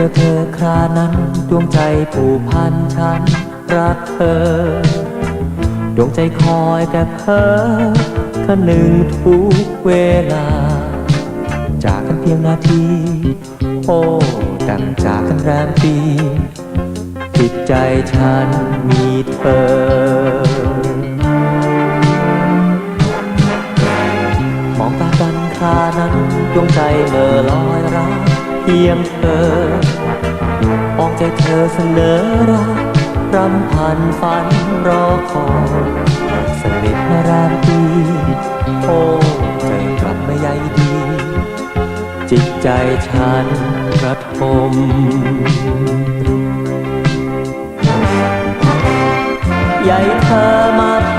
เจอเธอครานั้นดวงใจผูกพันฉันรักเธอ ดวงใจคอยแต่เพ้อคหนึ่งทุกเวลา จากกันเพียงนาที โอ้ดังจากกันแรมปีจิตใจฉันมีเธอมองตากันครานั้นดวงใจเมื่อลอยรักเพียงเธอ ใจเธอเสนอรักรำพันฝันรอคอยสนิทนารามปีโอ้ใจกลับไม่ใยดี จิตใจฉันระทมใหญ่เธอมาท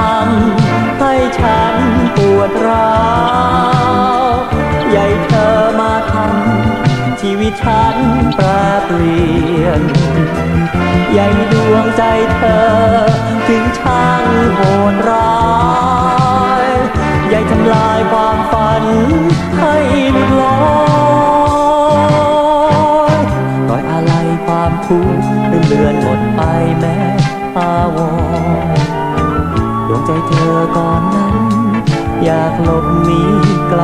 ำให้ฉันปวดร้าวใหญ่เธอมาทำ ชีวิตฉันแปรเปลี่ยนใหญ่ดวงใจเธอ ถึงช่างโหดร้ายใหญ่ทำลายความฝันให้ลุดลอยรอยอะไรความทุกข์เลือนหมดไปแม้อาวรดวงใจเธอก่อนนั้น อยากหลบหนีไกล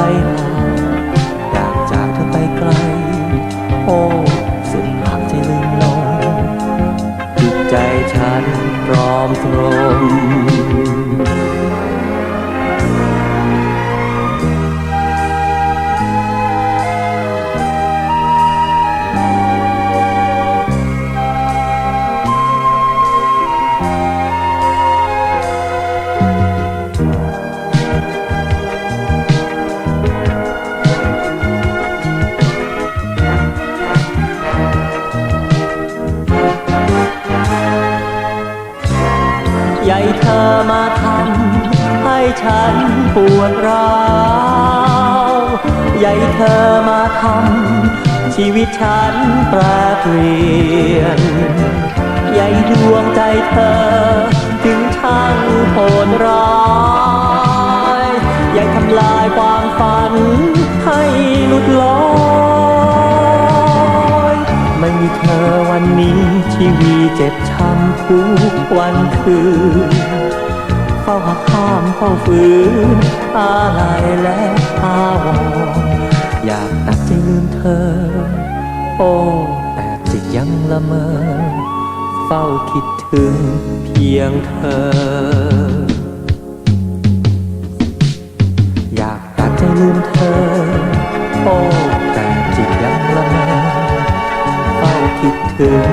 โอ้สุดหักใจลืมลงจิตใจฉันพร้อมตร ธอมาทำให้ฉันปวดร้าวใหญ่เธอมาทำชีวิตฉันแปรเปลี่ยนใหญ่ดวงใจเธอ ถึงช่างโหดร้ายใหญ่ทำลายความฝันให้หลุดลอย ชีวีเจ็บช้ำทุกวันคืนเฝ้าหักข้ามเฝ้าฝืนอะไรและอาวรอยากตัดใจลืมเธอ โอ้แต่จิตยังละเมอ เฝ้าคิดถึงเพียงเธอ อยากตัดใจลืมเธอ โอ้แต่จิตยังละเมอ เฝ้าคิดถึง